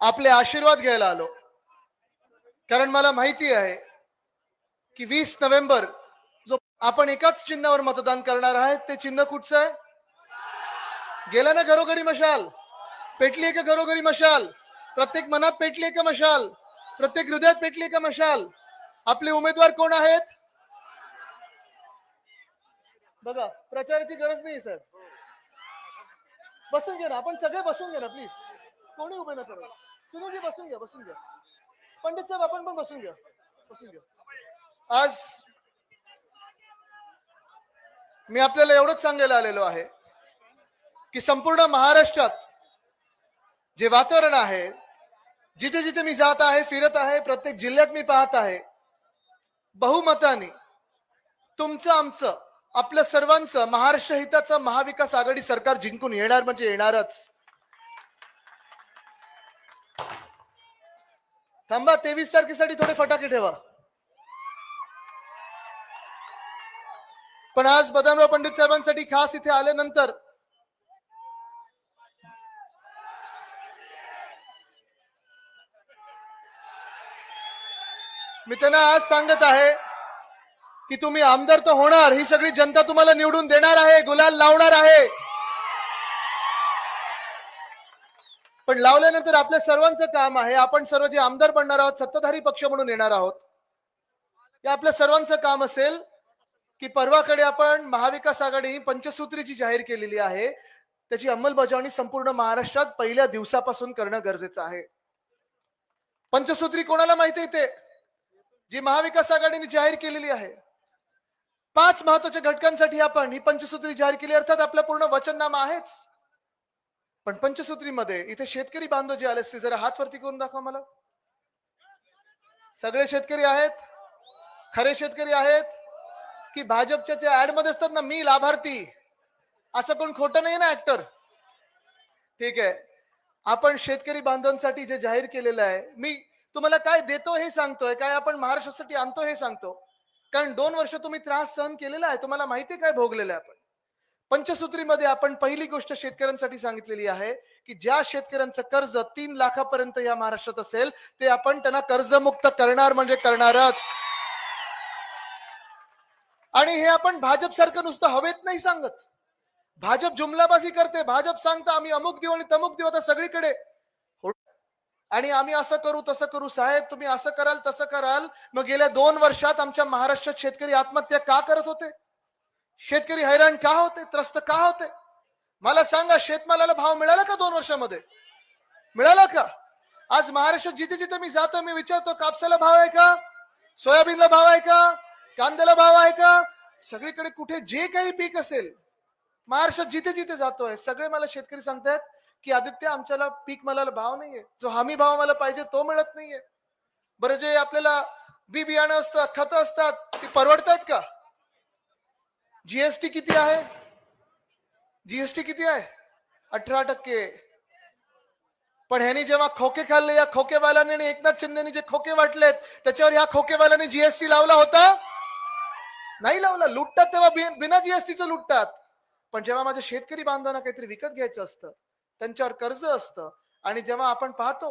आपले आशीर्वाद घ्यायला आलो. कारण मला माहिती आहे की वीस नोव्हेंबर जो आपण एकाच चिन्हावर मतदान करणार आहे ते चिन्ह कुठचं आहे? गेलं ना घरोघरी मशाल. पेटली का घरोघरी मशाल? प्रत्येक मनात पेटली का मशाल? प्रत्येक हृदयात पेटली का मशाल? आपले उमेदवार कोण आहेत? बघा प्रचाराची गरज नाही सर. बसून घे ना आपण सगळे बसून घे ना प्लीज कोणी उभे ना राहू. सुनीलजी बसून घ्या बसून घ्या पंडित साहेब आपण पण बसून घ्या बसून घ्या आज मी आपल्याला एवढंच सांगायला आलेलो आहे की संपूर्ण महाराष्ट्रात जे वातावरण आहे जिथे जिथे मी जात आहे फिरत आहे प्रत्येक जिल्ह्यात मी पाहत आहे बहुमताने तुमचं आमचं आपल्या सर्वांचं महाराष्ट्र हिताचं महाविकास आघाडी सरकार जिंकून येणार म्हणजे येणारच. थांबा तेवीस तारखेसाठी थोडे फटाके ठेवा. पण आज बदामराव पंडित साहेबांसाठी खास इथे आल्यानंतर मी त्यांना आज सांगत आहे की तुम्ही आमदार तर होणार ही सगळी जनता तुम्हाला निवडून देणार आहे गुलाल लावणार आहे. पण लावल्यानंतर आपल्या सर्वांचं काम आहे. आपण सर्व जे आमदार बनणार आहोत सत्ताधारी पक्ष म्हणून येणार आहोत. हे आपल्या सर्वांचं काम असेल की परवाकडे आपण महाविकास आघाडी पंचसूत्री जी जाहीर केलेली आहे. त्याची अंमलबजावणी संपूर्ण महाराष्ट्रात पहिल्या दिवसापासून करणं गरजेचं आहे. पंचसूत्री कोणाला माहिती आहे ते? जी महाविकास आघाडीने जाहीर केलेली आहे. पाच महत्त्वाच्या घटकांसाठी आपण ही पंचसूत्री जाहीर केली अर्थात आपलं पूर्ण वचननामा आहेच. पण पंचसूत्रीमध्ये इथे शेतकरी बांधव जे आले असतील जरा हात वरती करून दाखवा मला. सगळे शेतकरी आहेत? खरे शेतकरी आहेत? की भाजपच्या जे ऍडमध्ये असतात ना मी लाभार्थी असं कोण खोटं नाही ना ऍक्टर ठीक आहे. आपण शेतकरी बांधवांसाठी जे जाहीर केलेलं आहे मी तुम्हाला काय देतो हे सांगतोय काय आपण महाराष्ट्रासाठी आणतो हे सांगतो? कारण दोन वर्ष तुम्ही त्रास सहन केलेला आहे तुम्हाला माहिती आहे काय भोगलेलं आहे आपण? पंचसूत्रीमध्ये आपण पहिली गोष्ट शेतकऱ्यांसाठी सांगितलेली आहे की ज्या शेतकऱ्यांचं कर्ज तीन लाखापर्यंत या महाराष्ट्रात असेल ते आपण त्यांना कर्जमुक्त करणार म्हणजे करणारच. आणि हे आपण भाजप सारखं नुसतं हवेत नाही सांगत. भाजप जुमलाबाजी करते भाजप सांगतं आम्ही अमुक देऊ आणि तमुक देऊ आता सगळीकडे. आणि आम्ही असं करू तसं करू. साहेब तुम्ही असं कराल तसं कराल. मग गेल्या दोन वर्षात आमच्या महाराष्ट्रात शेतकरी आत्महत्या का करत होते? शेतकरी हैराण का होते? त्रस्त का होते? मला सांगा शेतमालाला भाव मिळाला का दोन वर्षामध्ये? मिळाला का? आज महाराष्ट्रात जिथे जिथे मी जातो मी विचारतो कापसाला भाव आहे का? सोयाबीनला भाव आहे का? कांद्याला भाव आहे का? सगळीकडे कुठे जे काही पीक असेल महाराष्ट्रात जिथे जिथे जातोय सगळे मला शेतकरी सांगतायत की आदित्य आमच्याला पीक मालाला भाव नाहीये. जो हमी भाव मला पाहिजे तो मिळत नाहीये. बरं जे आपल्याला बी बियाणं असतं खतं असतात ती परवडतायत का? जीएसटी किती आहे? जीएसटी किती आहे? अठरा टक्के. पण ह्यानी जेव्हा खोके खाल्ले या खोकेवाल्याने आणि एकनाथ शिंदेनी जे खोके वाटलेत त्याच्यावर ह्या खोकेवाल्याने जीएसटी लावला होता? नाही लावला. लुटतात तेव्हा बिना जीएसटीचं लुटतात. पण जेव्हा माझ्या शेतकरी बांधवांना काहीतरी विकत घ्यायचं असतं त्यांच्यावर कर्ज असतं आणि जेव्हा आपण पाहतो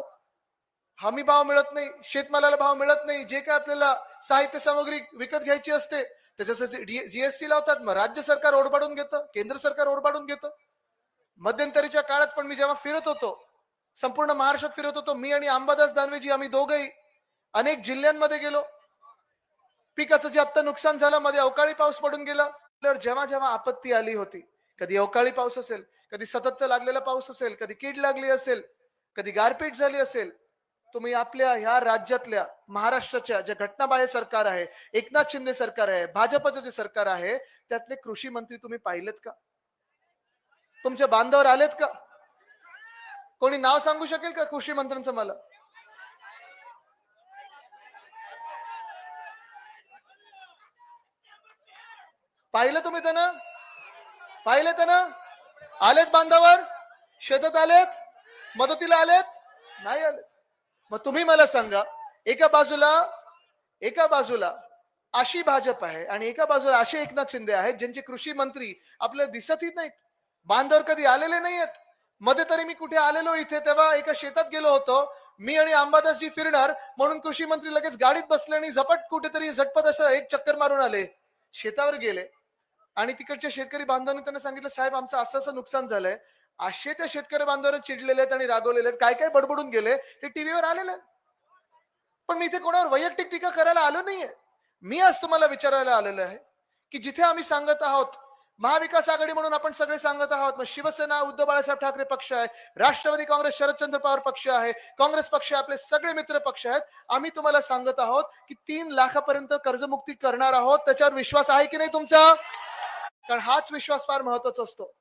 हमी भाव मिळत नाही शेतमालाला भाव मिळत नाही जे काय आपल्याला साहित्य सामग्री विकत घ्यायची असते त्याच्यासाठी जीएसटी लावतात मग राज्य सरकार ओढबाडून घेतं केंद्र सरकार ओढबाडून घेतं. मध्यंतरीच्या काळात पण मी जेव्हा फिरत होतो संपूर्ण महाराष्ट्रात फिरत होतो मी आणि अंबादास दानवेजी आम्ही दोघही अनेक जिल्ह्यांमध्ये गेलो. पिकाचं जे आत्ता नुकसान झालं मध्ये अवकाळी पाऊस पडून गेला. तर जेव्हा जेव्हा आपत्ती आली होती कधी अवकाळी पाऊस असेल कधी सततचा लागलेला पाऊस असेल कधी कीड लागली असेल कधी गारपीट झाली असेल तुम्ही आपल्या ह्या राज्यातल्या महाराष्ट्राच्या जे घटनाबाह्य सरकार आहे एकनाथ शिंदे सरकार आहे भाजपचं जे सरकार आहे त्यातले कृषी मंत्री तुम्ही पाहिलेत का? तुमच्या बांधावर आलेत का? कोणी नाव सांगू शकेल का कृषी मंत्र्यांचं मला? पाहिलं तुम्ही त्यांना? पाहिलं त्यांना? आलेत बांधावर? शेतात आलेत? मदतीला आलेत? नाही आलेत. मग तुम्ही मला सांगा एका बाजूला एका बाजूला अशी भाजप आहे आणि एका बाजूला असे एकनाथ शिंदे आहेत ज्यांचे कृषी मंत्री आपल्याला दिसतही नाहीत. बांधावर कधी आलेले नाहीयेत. मध्ये तरी मी कुठे आलेलो इथे तेव्हा एका शेतात गेलो होतो. मी आणि अंबादासजी फिरणार म्हणून कृषी मंत्री लगेच गाडीत बसले आणि झपट कुठेतरी झटपट असं एक चक्कर मारून आले. शेतावर गेले. आणि तिकडच्या शेतकरी बांधवांनी त्यांना सांगितलं साहेब आमचं असं असं नुकसान झालंय. असे त्या शेतकरी बांधवांना चिडलेले आहेत आणि रागवलेले आहेत. काय काय बडबडून गेले हे टीव्हीवर आलेलं. पण मी इथे कोणावर वैयक्तिक टीका करायला आलो नाहीये. मी आज तुम्हाला विचारायला आलेलो आहे की जिथे आम्ही सांगत आहोत महाविकास आघाडी म्हणून आपण सगळे सांगत आहोत मग शिवसेना उद्धव बाळासाहेब ठाकरे पक्ष आहे राष्ट्रवादी काँग्रेस शरदचंद्र पवार पक्ष आहे काँग्रेस पक्ष आपले सगळे मित्र पक्ष आहेत. आम्ही तुम्हाला सांगत आहोत की तीन लाखापर्यंत कर्जमुक्ती करणार आहोत. त्याच्यावर विश्वास आहे की नाही तुमचा? कारण हाच विश्वास फार महत्त्वाचा असतो.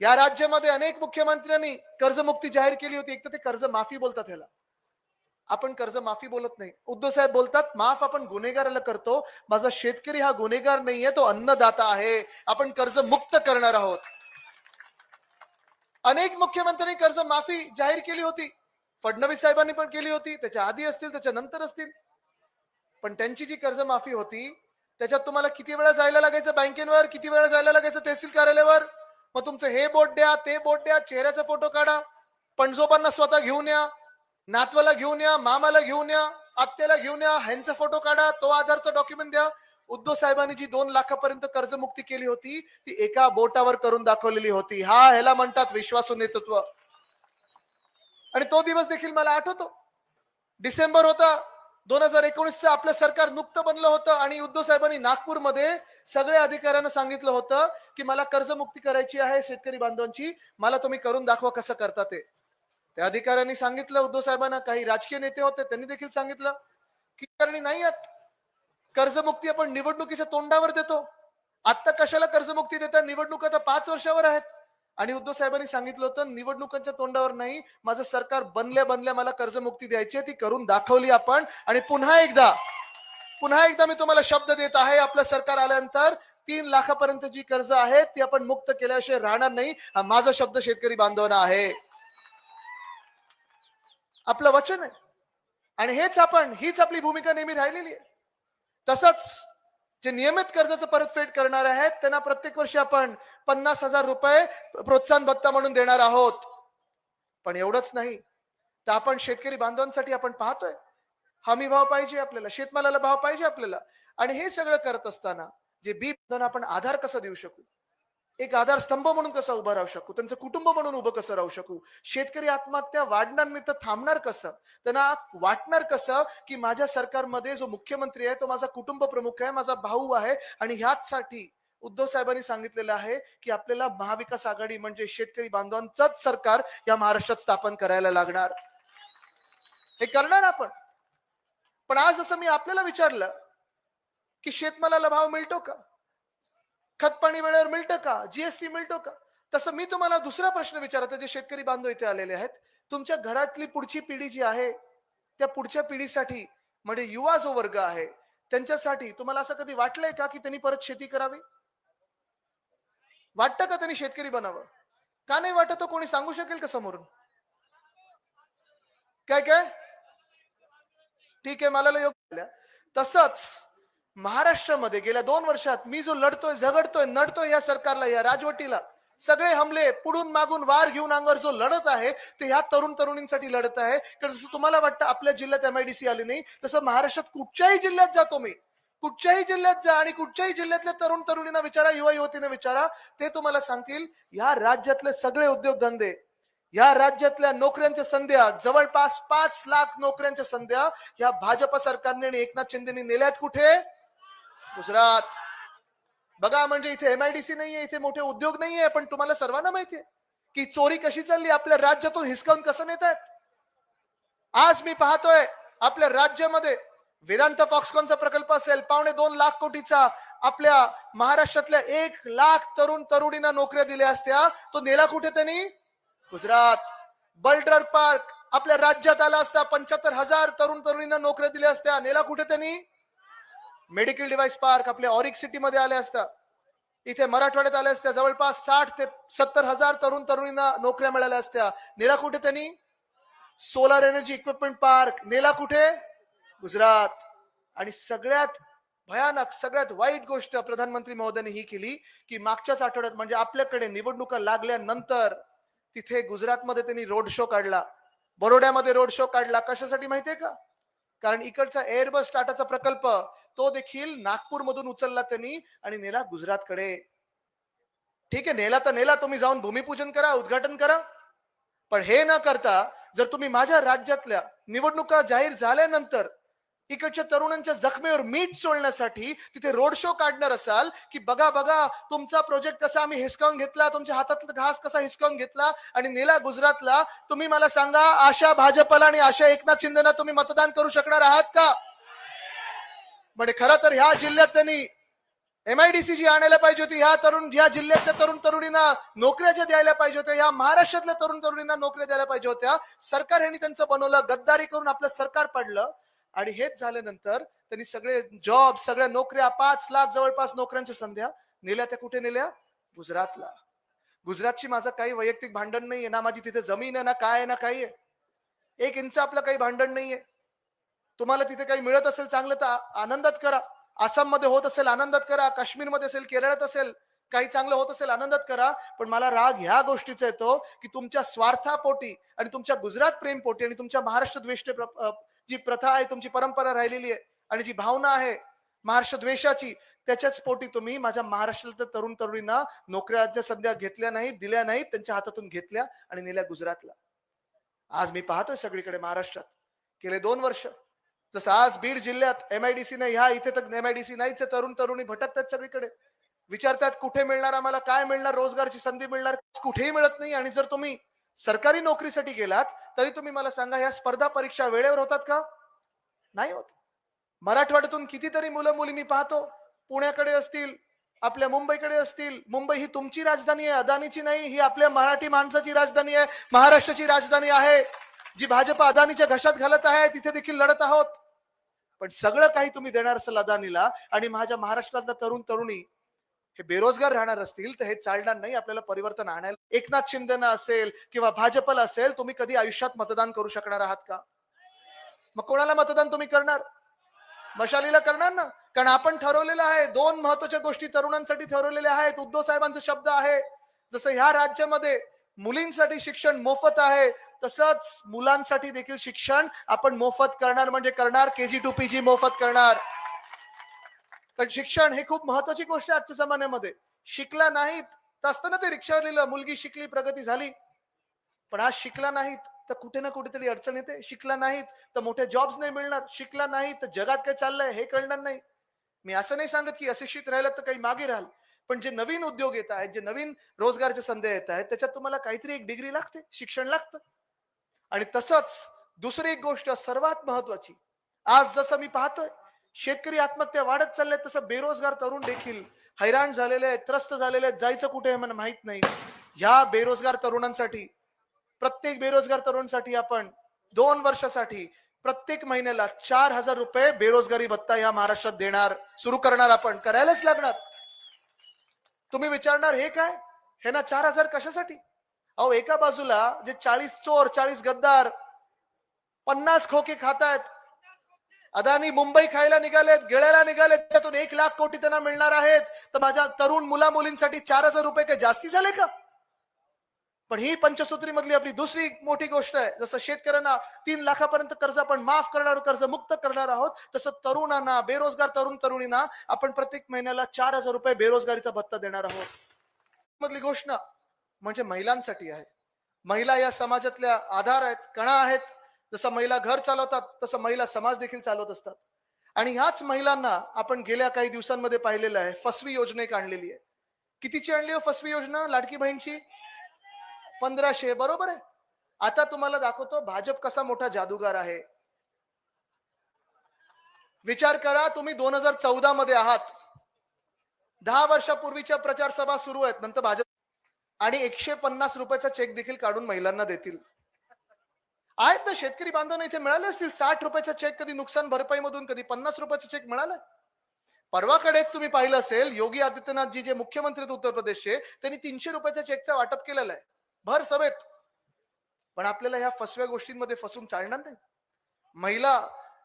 या राज्यामध्ये अनेक मुख्यमंत्र्यांनी कर्जमुक्ती जाहीर केली होती. एक तर ते कर्ज माफी बोलतात ह्याला. आपण कर्ज माफी बोलत नाही. उद्धव साहेब बोलतात माफ आपण गुन्हेगाराला करतो. माझा शेतकरी हा गुन्हेगार नाहीये तो अन्नदाता आहे. आपण कर्ज मुक्त करणार आहोत. अनेक मुख्यमंत्र्यांनी कर्ज माफी जाहीर केली होती. फडणवीस साहेबांनी पण केली होती. त्याच्या आधी असतील त्याच्या नंतर असतील. पण त्यांची जी कर्जमाफी होती त्याच्यात तुम्हाला किती वेळा जायला लागायचं? बँकेवर किती वेळा जायला लागायचं? तहसील कार्यालयावर? मग तुमचं हे बोट द्या ते बोट द्या चेहऱ्याचा फोटो काढा. पणजोबांना स्वतः घेऊन या नातवाला घेऊन या मामाला घेऊन या आत्याला घेऊन या ह्यांचा फोटो काढा तो आधारचा डॉक्युमेंट द्या. उद्धव साहेबांनी जी दोन लाखापर्यंत कर्जमुक्ती केली होती ती एका बोटावर करून दाखवलेली होती. हा ह्याला म्हणतात विश्वासू नेतृत्व. आणि तो दिवस देखील मला आठवतो. डिसेंबर होता दोन हजार एकोणीसचं आपलं सरकार नुकतं बनलं होतं आणि उद्धव साहेबांनी नागपूरमध्ये सगळ्या अधिकाऱ्यांना सांगितलं होतं की मला कर्जमुक्ती करायची आहे शेतकरी बांधवांची मला तुम्ही करून दाखवा कसं करता ते. त्या अधिकाऱ्यांनी सांगितलं उद्धव साहेबांना काही राजकीय नेते होते त्यांनी देखील सांगितलं की करणी नाही आहेत. कर्जमुक्ती आपण निवडणुकीच्या तोंडावर देतो. आता कशाला कर्जमुक्ती देतात? निवडणूक आता पाच वर्षावर आहेत. आणि उद्धव साहेबांनी सांगितलं होतं निवडणुकांच्या तोंडावर नाही माझं सरकार बनल्या बनल्या मला कर्जमुक्ती द्यायची ती करून दाखवली आपण. आणि पुन्हा एकदा पुन्हा एकदा मी तुम्हाला शब्द देत आहे आपलं सरकार आल्यानंतर तीन लाखापर्यंत जी कर्ज आहे ती आपण मुक्त केल्याशिवाय राहणार नाही हा माझा शब्द शेतकरी बांधवांना आहे. आपलं वचन आहे. आणि हेच आपण हीच आपली भूमिका नेहमी राहिलेली आहे. तसंच जे नियमित कर्जाचं परतफेड करणार आहेत त्यांना प्रत्येक वर्षी आपण पन्नास हजार रुपये प्रोत्साहन भत्ता म्हणून देणार आहोत. पण एवढंच नाही. तर आपण शेतकरी बांधवांसाठी आपण पाहतोय. हमी भाव पाहिजे आपल्याला शेतमालाला भाव पाहिजे आपल्याला. आणि हे सगळं करत असताना जे बी आपण आधार कसा देऊ शकू? एक आधार स्तंभ म्हणून कसा उभा राहू शकू? त्यांचं कुटुंब म्हणून उभं कसं राहू शकू? शेतकरी आत्महत्या वाढणार नाही तर थांबणार कसं? त्यांना वाटणार कसं की माझ्या सरकारमध्ये जो मुख्यमंत्री आहे तो माझा कुटुंब प्रमुख आहे माझा भाऊ आहे आणि ह्याच साठी उद्धव साहेबांनी सांगितलेलं आहे की आपल्याला महाविकास आघाडी म्हणजे शेतकरी बांधवांचंच सरकार या महाराष्ट्रात स्थापन करायला लागणार. हे करणार आपण. पण आज जसं मी आपल्याला विचारलं की शेतमालाला भाव मिळतो का? खतपाणी वेळेवर मिळतं का? जीएसटी मिळतो का? तसं मी तुम्हाला दुसरा प्रश्न विचारतो जे शेतकरी बांधव इथे आलेले आहेत. तुमच्या घरातली पुढची पिढी जी आहे त्या पुढच्या पिढीसाठी म्हणजे युवा जो वर्ग आहे त्यांच्यासाठी तुम्हाला असं कधी वाटलंय का की त्यांनी परत शेती करावी? वाटतं का त्यांनी शेतकरी बनावं? का नाही वाटत तो कोणी सांगू शकेल का समोरून? काय काय? ठीक आहे मला लय योग्य तसंच महाराष्ट्रामध्ये गेल्या दोन वर्षात मी जो लढतोय झगडतोय नडतोय या सरकारला या राजवटीला सगळे हमले पुढून मागून वार घेऊन अंगावर जो लढत आहे ते ह्या तरुण तरुणींसाठी लढत आहे. कारण जसं तुम्हाला वाटतं आपल्या जिल्ह्यात एमआयडीसी आली नाही तसं महाराष्ट्रात कुठच्याही जिल्ह्यात जातो मी कुठच्याही जिल्ह्यात जा आणि कुठच्याही जिल्ह्यातल्या तरुण तरुणींना विचारा युवा युवतीने विचारा ते तुम्हाला सांगतील या राज्यातले सगळे उद्योगधंदे या राज्यातल्या नोकऱ्यांच्या संध्या जवळपास पाच लाख नोकऱ्यांच्या संध्या या भाजप सरकारने आणि एकनाथ शिंदेने नेल्यात कुठे? गुजरात. बघा म्हणजे इथे एमआयडीसी नाहीये इथे मोठे उद्योग नाहीये पण तुम्हाला सर्वांना माहितीये की चोरी कशी चालली आपल्या राज्यातून हिसकावून कसं नेत आज मी पाहतोय आपल्या राज्यामध्ये वेदांत फॉक्सकॉनचा प्रकल्प असेल पावणे दोन लाख कोटीचा आपल्या महाराष्ट्रातल्या एक लाख तरुण तरुणींना नोकऱ्या दिल्या असत्या. तो नेला कुठे त्यांनी? गुजरात. बल्डर पार्क आपल्या राज्यात आला असता पंच्याहत्तर हजार तरुण तरुणींना नोकऱ्या दिल्या असत्या. नेला कुठे त्यांनी? मेडिकल डिव्हाइस पार्क आपल्या ऑरिक सिटी मध्ये आले असता. इथे मराठवाड्यात आल्या असत्या जवळपास साठ ते सत्तर हजार तरुण तरुणींना नोकऱ्या मिळाल्या असत्या. नेला कुठे त्यांनी? सोलार एनर्जी इक्विपमेंट पार्क नेला कुठे? गुजरात. आणि सगळ्यात भयानक सगळ्यात वाईट गोष्ट प्रधानमंत्री महोदयांनी ही केली की मागच्याच आठवड्यात म्हणजे आपल्याकडे निवडणुका लागल्यानंतर तिथे गुजरातमध्ये त्यांनी रोड शो काढला. बरोड्यामध्ये रोड शो काढला. कशासाठी माहितीये का? कारण इकडचा एअरबस टाटाचा प्रकल्प तो देखील नागपूर मधून उचलला त्यांनी आणि नेला गुजरातकडे. ठीक आहे नेला तर नेला तुम्ही जाऊन भूमिपूजन करा उद्घाटन करा. पण हे न करता जर तुम्ही माझ्या राज्यातल्या निवडणुका जाहीर झाल्यानंतर इकडच्या तरुणांच्या जखमेवर मीठ चोळण्यासाठी तिथे रोड शो काढणार असाल की बघा बघा तुमचा प्रोजेक्ट कसा आम्ही हिसकावून घेतला तुमच्या हातातला घास कसा हिसकावून घेतला आणि नेला गुजरातला तुम्ही मला सांगा आशा भाजपला आणि आशा एकनाथ शिंदेना तुम्ही मतदान करू शकणार आहात का? म्हणजे खरं तर ह्या जिल्ह्यात त्यांनी एमआयडीसी जी आणायला पाहिजे होती ह्या तरुण ह्या जिल्ह्यातल्या तरुण तरुणींना नोकऱ्या ज्या द्यायला पाहिजे होत्या ह्या महाराष्ट्रातल्या तरुण तरुणींना नोकऱ्या द्यायला पाहिजे होत्या. सरकार ह्यांनी त्यांचं बनवलं गद्दारी करून आपलं सरकार पडलं. आणि हेच झाल्यानंतर त्यांनी सगळे जॉब सगळ्या नोकऱ्या पाच लाख जवळपास नोकऱ्यांच्या संध्या नेल्या त्या कुठे नेल्या? गुजरातला. गुजरातची माझं काही वैयक्तिक भांडण नाहीये ना माझी तिथे जमीन आहे ना काय आहे ना काही आहे. एक इंच आपलं काही भांडण नाहीये. तुम्हाला तिथे काही मिळत असेल चांगलं तर आनंदात करा. आसाममध्ये होत असेल आनंदात करा. काश्मीरमध्ये असेल केरळात असेल काही चांगलं होत असेल आनंदात करा. पण मला राग ह्या गोष्टीचा येतो की तुमच्या स्वार्थापोटी आणि तुमच्या गुजरात प्रेम पोटी आणि तुमच्या महाराष्ट्र द्वेष जी प्रथा आहे तुमची परंपरा राहिलेली आहे आणि जी भावना आहे महाराष्ट्र द्वेषाची त्याच्याच पोटी तुम्ही माझ्या महाराष्ट्रातल्या तरुण तरुणींना नोकऱ्याच्या संध्या घेतल्या नाहीत दिल्या नाहीत त्यांच्या हातातून घेतल्या आणि नेल्या गुजरातला. आज मी पाहतोय सगळीकडे महाराष्ट्रात. गेले दोन वर्ष. जसं आज बीड जिल्ह्यात एमआयडीसी नाही ह्या इथे तर एमआयडीसी नाहीच तरुण तरुणी भटकतात सगळीकडे. विचारतात कुठे मिळणार आम्हाला काय मिळणार रोजगारची संधी मिळणार कुठेही मिळत नाही आणि जर तुम्ही सरकारी नोकरीसाठी गेलात तरी तुम्ही मला सांगा ह्या स्पर्धा परीक्षा वेळेवर होतात का? नाही होत. मराठवाड्यातून कितीतरी मुलं मुली मी पाहतो पुण्याकडे असतील आपल्या मुंबईकडे असतील मुंबई ही तुमची राजधानी आहे अदानीची नाही ही आपल्या मराठी माणसाची राजधानी आहे महाराष्ट्राची राजधानी आहे. जी भाजप अदानीच्या घशात घालत आहे तिथे देखील लढत आहोत. पण सगळं काही तुम्ही देणार असेल अदानीला आणि माझ्या महाराष्ट्रातल्या तरुण तरुणी हे बेरोजगार राहणार असतील तर हे चालणार नाही. आपल्याला परिवर्तन आणायला. एकनाथ शिंदेना असेल किंवा भाजपला असेल तुम्ही कधी आयुष्यात मतदान करू शकणार आहात का? मग कोणाला मतदान तुम्ही करणार? मशालीला करणार ना? कारण आपण ठरवलेलं आहे. दोन महत्त्वाच्या गोष्टी तरुणांसाठी ठरवलेल्या आहेत. उद्धव साहेबांचा शब्द आहे. जसं ह्या राज्यामध्ये मुलींसाठी शिक्षण मोफत आहे तसंच मुलांसाठी देखील शिक्षण आपण मोफत करणार. म्हणजे करणार केजी टू पी जी मोफत करणार. कारण शिक्षण हे खूप महत्वाची गोष्ट आहे आजच्या जमान्यामध्ये. शिकला नाहीत तर असताना ते रिक्षावर लिहिलं मुलगी शिकली प्रगती झाली. पण आज शिकला नाहीत तर कुठे ना कुठेतरी अडचण येते. शिकला नाहीत तर मोठे जॉब्स नाही मिळणार. शिकला नाही तर जगात काय चाललंय हे कळणार नाही. मी असं नाही सांगत की अशिक्षित राहिलं तर काही मागे राहाल. पण जे नवीन उद्योग येत आहेत जे नवीन रोजगारच्या संधी येत आहेत त्याच्यात तुम्हाला काहीतरी एक डिग्री लागते. शिक्षण लागतं. आणि तसंच दुसरी एक गोष्ट सर्वात महत्वाची. आज जसं मी पाहतोय शेतकरी आत्महत्या वाढत चालल्या तसं बेरोजगार तरुण देखील हैराण झालेले आहेत त्रस्त झालेले आहेत जायचं कुठे आहे मला माहीत नाही. ह्या बेरोजगार तरुणांसाठी प्रत्येक बेरोजगार तरुणांसाठी आपण दोन वर्षासाठी प्रत्येक महिन्याला चार हजार रुपये बेरोजगारी भत्ता ह्या महाराष्ट्रात देणार सुरू करणार आपण. करायलाच लागणार. तुम्ही विचारणार हे काय? हे ना चार हजार कशासाठी? अहो एका बाजूला जे चाळीस चोर चाळीस गद्दार पन्नास खोके खातायत अदानी मुंबई खायला निघालेत गिळायला निघालेत त्यातून एक लाख कोटी त्यांना मिळणार आहेत. तर माझ्या तरुण मुला मुलींसाठी चार हजार रुपये काही जास्ती झाले का? पण ही पंचसूत्री मधली आपली दुसरी मोठी गोष्ट आहे. जसं शेतकऱ्यांना तीन लाखापर्यंत कर्ज आपण माफ करणार कर्ज मुक्त करणार आहोत तसं तरुणांना बेरोजगार तरुण तरुणींना आपण प्रत्येक महिन्याला चार हजार रुपये बेरोजगारीचा भत्ता देणार आहोत. मधली घोषणा म्हणजे महिलांसाठी आहे. महिला या समाजातल्या आधार आहेत कणा आहेत जसं महिला घर चालवतात तसं महिला समाज देखील चालवत असतात. आणि ह्याच महिलांना आपण गेल्या काही दिवसांमध्ये पाहिलेलं आहे फसवी योजना एक आणलेली आहे. कितीची आणली हो फसवी योजना? लाडकी बहीणची? पंधराशे बरोबर आहे. आता तुम्हाला दाखवतो भाजप कसा मोठा जादूगार आहे. विचार करा तुम्ही दोन हजार चौदा मध्ये आहात. दहा वर्षापूर्वीच्या प्रचार सभा सुरू आहेत नंतर भाजप आणि एकशे पन्नास रुपयाचा चेक देखील काढून महिलांना देतील. आहेत ना शेतकरी बांधवांना इथे मिळाले असतील साठ रुपयाचा चेक कधी नुकसान भरपाई मधून कधी पन्नास रुपयाचा चेक मिळाला? परवाकडेच तुम्ही पाहिलं असेल योगी आदित्यनाथ जी जे मुख्यमंत्री आहेत उत्तर प्रदेशचे त्यांनी तीनशे रुपयाच्या चेकचा वाटप केलेला आहे. भर सभेत. पण आपल्याला ह्या फसव्या गोष्टींमध्ये फसून चालणार नाही. महिला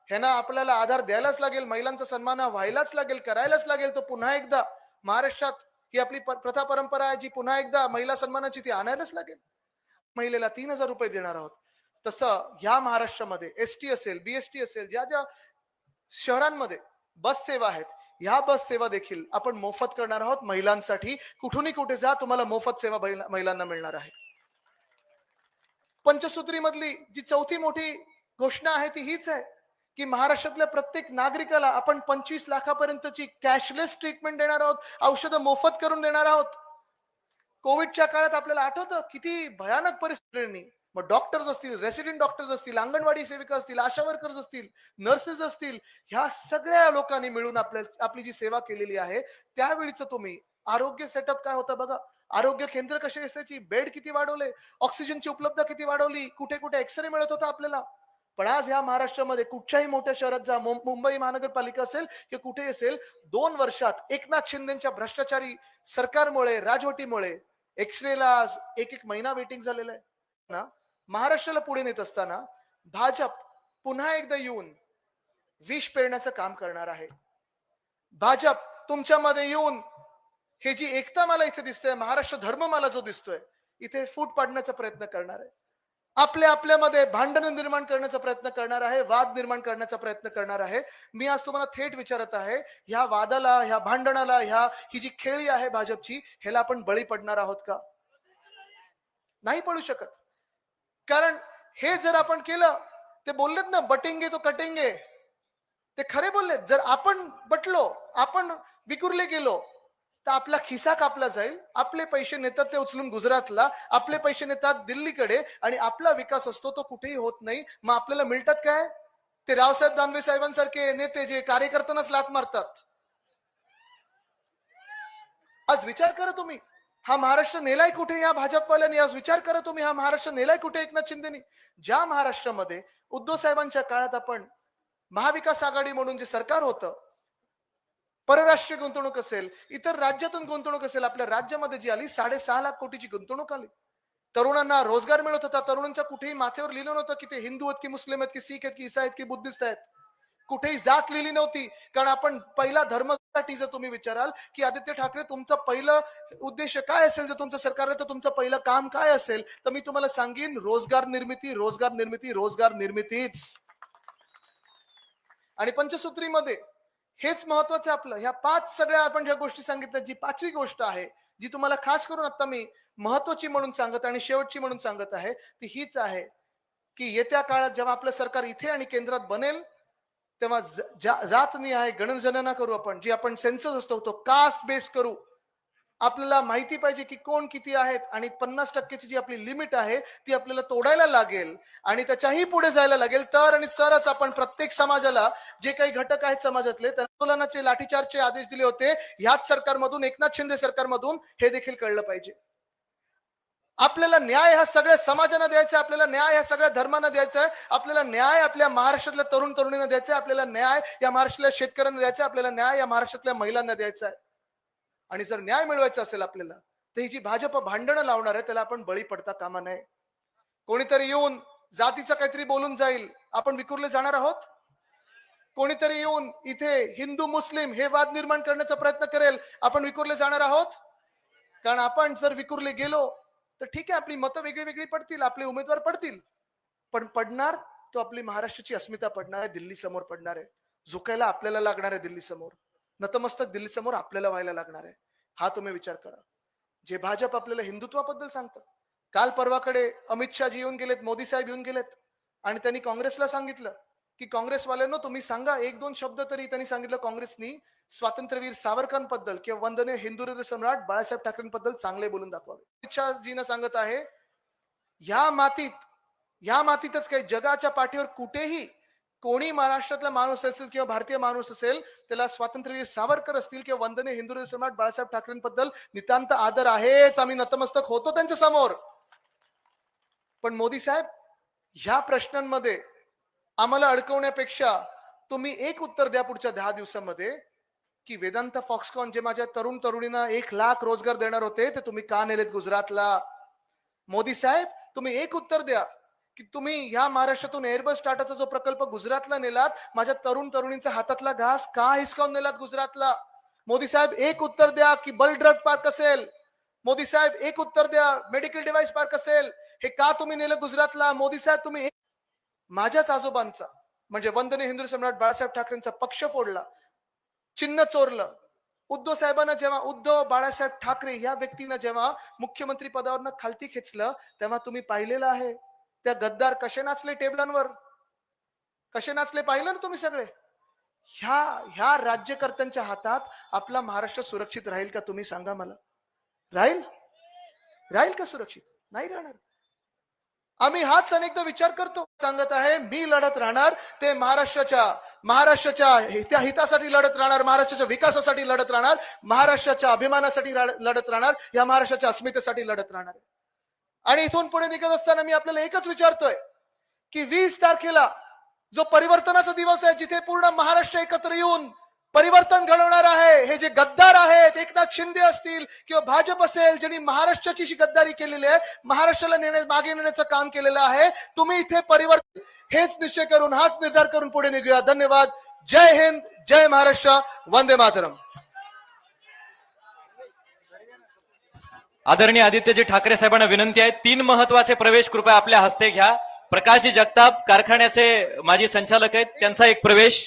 ह्यांना आपल्याला आधार द्यायलाच लागेल महिलांचा सन्मान व्हायलाच लागेल करायलाच लागेल. तर पुन्हा एकदा महाराष्ट्रात ही आपली प्रथा परंपरा आहे जी पुन्हा एकदा महिला सन्मानाची ती आणायलाच लागेल. महिलेला तीन हजार रुपये देणार आहोत. तसं ह्या महाराष्ट्रामध्ये एस टी असेल बीएसटी असेल ज्या ज्या शहरांमध्ये बस सेवा आहेत ह्या बस सेवा देखील आपण मोफत करणार आहोत महिलांसाठी. कुठूनही कुठे जा तुम्हाला मोफत सेवा महिलांना मिळणार आहे. पंचसूत्री मधली जी चौथी मोठी घोषणा आहे ती हीच आहे की महाराष्ट्रातल्या प्रत्येक नागरिकाला आपण पंचवीस लाखापर्यंतची कॅशलेस ट्रीटमेंट देणार आहोत औषधं मोफत करून देणार आहोत. कोविडच्या काळात आपल्याला आठवतं किती भयानक परिस्थितीने मग डॉक्टर्स असतील रेसिडेंट डॉक्टर्स असतील अंगणवाडी सेविका असतील आशा वर्कर्स असतील नर्सेस असतील ह्या सगळ्या लोकांनी मिळून आपल्या आपली जी सेवा केलेली आहे त्यावेळीच तुम्ही आरोग्य सेटअप काय होतं बघा? आरोग्य केंद्र कशी असायची? बेड किती वाढवले? ऑक्सिजनची उपलब्धता किती वाढवली? कुठे कुठे एक्सरे मिळत होता आपल्याला? पण आज ह्या महाराष्ट्रामध्ये कुठच्याही मोठ्या शहरात जा मुंबई महानगरपालिका असेल की कुठे असेल दोन वर्षात एकनाथ शिंदेच्या भ्रष्टाचारी सरकारमुळे राजवटीमुळे एक्सरेला एक एक महिना वेटिंग झालेला आहे. ना? महाराष्ट्राला पुढे नेत असताना भाजप पुन्हा एकदा येऊन विष पेरण्याचं काम करणार आहे. भाजप तुमच्यामध्ये येऊन हे जी एकता मला इथे दिसते महाराष्ट्र धर्म मला जो दिसतोय इथे फूट पाडण्याचा प्रयत्न करणार आहे. आपल्या आपल्यामध्ये भांडण निर्माण करण्याचा प्रयत्न करणार आहे वाद निर्माण करण्याचा प्रयत्न करणार आहे. मी आज तुम्हाला थेट विचारत आहे ह्या वादाला ह्या भांडणाला ह्या ही जी खेळी आहे भाजपची ह्याला आपण बळी पडणार आहोत का? नाही पडू शकत. कारण हे जर आपण केलं ते बोललेत ना बटेंगे तो कटेंगे. ते खरे बोललेत. जर आपण बटलो आपण विकुरले गेलो तर आपला खिसा कापला जाईल. आपले पैसे नेतात ते उचलून गुजरातला आपले पैसे नेतात दिल्लीकडे आणि आपला विकास असतो तो कुठेही होत नाही. मग आपल्याला मिळतात काय? ते रावसाहेब दानवे साहेबांसारखे नेते जे कार्यकर्त्यांनाच लात मारतात. आज विचार करा तुम्ही. हा महाराष्ट्र नेलाय कुठे? या भाजपवाल्यांनी आज विचार करा तुम्ही हा महाराष्ट्र नेलाय कुठे एकनाथ शिंदेनी? ज्या महाराष्ट्रामध्ये उद्धव साहेबांच्या काळात आपण महाविकास आघाडी म्हणून जे सरकार होतं परराष्ट्रीय गुंतवणूक असेल इतर राज्यातून गुंतवणूक असेल आपल्या राज्यामध्ये जी आली साडेसहा लाख कोटीची गुंतवणूक आली. तरुणांना रोजगार मिळत होता तरुणांच्या कुठेही माथ्यावर लिहिलं नव्हतं की ते हिंदू आहेत की मुस्लिम आहेत की सिख आहेत की ईसा आहेत की बुद्धिस्ट आहेत. कुठेही जात लिहिली नव्हती कारण आपण पहिला धर्म साठी जर तुम्ही विचाराल की आदित्य ठाकरे तुमचा पहिला उद्देश काय असेल? जर तुमचं सरकार तर तुमचं पहिलं काम काय असेल? तर मी तुम्हाला सांगेन रोजगार निर्मिती रोजगार निर्मिती रोजगार निर्मितीच. आणि पंचसूत्रीमध्ये हेच महत्वाचं आहे आपलं. ह्या पाच सगळ्या आपण ज्या गोष्टी सांगितल्या जी पाचवी गोष्ट आहे जी तुम्हाला खास करून आता मी महत्वाची म्हणून सांगत आणि शेवटची म्हणून सांगत आहे ती हीच आहे की येत्या काळात जेव्हा आपलं सरकार इथे आणि केंद्रात बनेल तेव्हा जात जा- जातनिहाय गणजनना करू आपण. जी आपण सेन्सस असतो तो कास्ट बेस करू. आपल्याला माहिती पाहिजे की कोण किती आहेत आणि पन्नास टक्क्याची जी आपली लिमिट आहे ती आपल्याला तोडायला लागेल आणि त्याच्याही पुढे जायला लागेल. तर आणि तरच आपण प्रत्येक समाजाला जे काही घटक आहेत समाजातले त्या आंदोलनाचे लाठीचार्जचे आदेश दिले होते. ह्याच सरकारमधून एकनाथ शिंदे सरकारमधून हे देखील कळलं पाहिजे. आपल्याला न्याय हा सगळ्या समाजांना द्यायचा आहे आपल्याला न्याय ह्या सगळ्या धर्मांना द्यायचा आहे आपल्याला न्याय आपल्या महाराष्ट्रातल्या तरुण तरुणींना द्यायचा आहे आपल्याला न्याय या महाराष्ट्रातल्या शेतकऱ्यांना द्यायचा आहे आपल्याला न्याय या महाराष्ट्रातल्या महिलांना द्यायचा आहे. आणि जर न्याय मिळवायचा असेल आपल्याला तर ही जी भाजप भांडणं लावणार आहे त्याला आपण बळी पडता कामा नये. कोणीतरी येऊन जातीचं काहीतरी बोलून जाईल आपण विकुरले जाणार आहोत? कोणीतरी येऊन इथे हिंदू मुस्लिम हे वाद निर्माण करण्याचा प्रयत्न करेल आपण विकुरले जाणार आहोत? कारण आपण जर विकुरले गेलो तर ठीक आहे आपली मतं वेगळी वेगळी पडतील आपले उमेदवार पडतील. पण पडणार तो आपली महाराष्ट्राची अस्मिता पडणार आहे दिल्ली समोर पडणार आहे. झुकायला आपल्याला लागणार आहे दिल्ली समोर नतमस्तक दिल्ली समोर आपल्याला व्हायला लागणार आहे. हा तुम्ही विचार करा. जे भाजप आपल्याला हिंदुत्वाबद्दल सांगतं. काल परवाकडे अमित शहाजी येऊन गेलेत मोदी साहेब येऊन गेलेत. आणि त्यांनी काँग्रेसला सांगितलं की काँग्रेसवाल्यांनो तुम्ही सांगा एक दोन शब्द तरी त्यांनी सांगितलं काँग्रेसनी स्वातंत्र्यवीर सावरकरांबद्दल किंवा वंदनीय हिंदू सम्राट बाळासाहेब ठाकरेंबद्दल चांगले बोलून दाखवावे. इच्छाजीनं सांगत आहे ह्या मातीत ह्या मातीतच काही जगाच्या पाठीवर कुठेही कोणी महाराष्ट्रातला माणूस असेल किंवा भारतीय माणूस असेल त्याला स्वातंत्र्यवीर सावरकर असतील किंवा वंदने हिंदू सम्राट बाळासाहेब ठाकरेंबद्दल नितांत आदर आहेच. आम्ही नतमस्तक होतो त्यांच्यासमोर पण मोदी साहेब ह्या प्रश्नांमध्ये आम्हाला अडकवण्यापेक्षा तुम्ही एक उत्तर द्या पुढच्या दहा दिवसामध्ये की वेदांत फॉक्सकॉन जे माझ्या तरुण तरुणींना एक लाख रोजगार देणार होते ते तुम्ही का नेलेत गुजरातला? मोदी साहेब तुम्ही एक उत्तर द्या की तुम्ही ह्या महाराष्ट्रातून एअरबस टाटाचा जो प्रकल्प गुजरातला नेलात माझ्या तरुण तरुणींचा हातातला घास का हिसकावून नेलात गुजरातला? मोदी साहेब एक उत्तर द्या की बल ड्रग पार्क असेल. मोदी साहेब एक उत्तर द्या मेडिकल डिव्हाइस पार्क असेल. हे का तुम्ही नेलं गुजरातला? मोदी साहेब तुम्ही माझ्याच आजोबांचा म्हणजे वंदने हिंदू सम्राट बाळासाहेब ठाकरेंचा पक्ष फोडला चिन्ह चोरलं. उद्धव साहेबांना जेव्हा उद्धव बाळासाहेब ठाकरे या व्यक्तीनं जेव्हा मुख्यमंत्री पदावरनं खालती खेचलं तेव्हा तुम्ही पाहिलेलं आहे. त्या गद्दार कसे नाचले टेबलांवर? कसे नाचले पाहिलं ना तुम्ही सगळे? ह्या ह्या राज्यकर्त्यांच्या हातात आपला महाराष्ट्र सुरक्षित राहील का तुम्ही सांगा मला? राहील? राहील का सुरक्षित? नाही राहणार. आम्ही हाच अनेकदा विचार करतो. सांगत आहे मी लढत राहणार ते महाराष्ट्राच्या महाराष्ट्राच्या त्या हितासाठी लढत राहणार महाराष्ट्राच्या विकासासाठी लढत राहणार महाराष्ट्राच्या अभिमानासाठी लढत राहणार या महाराष्ट्राच्या अस्मितेसाठी लढत राहणार. आणि इथून पुढे निघत असताना मी आपल्याला एकच विचारतोय की वीस तारखेला जो परिवर्तनाचा दिवस आहे जिथे पूर्ण महाराष्ट्र एकत्र येऊन परिवर्तन घडवणार आहे. हे जे गद्दार आहेत एकनाथ शिंदे असतील किंवा भाजप असेल ज्यांनी महाराष्ट्राची जी गद्दारी केलेली आहे महाराष्ट्राला नेण्या मागे नेण्याचं काम केलेलं आहे तुम्ही इथे परिवर्तन हेच निश्चय करून हाच निर्धार करून पुढे निघूया. धन्यवाद. जय हिंद जय महाराष्ट्र. वंदे मातरम. आदरणीय आदित्यजी ठाकरे साहेबांना विनंती आहे तीन महत्त्वाचे प्रवेश कृपया आपल्या हस्ते घ्या. प्रकाशजी जगताप कारखान्याचे माजी संचालक आहेत त्यांचा एक प्रवेश.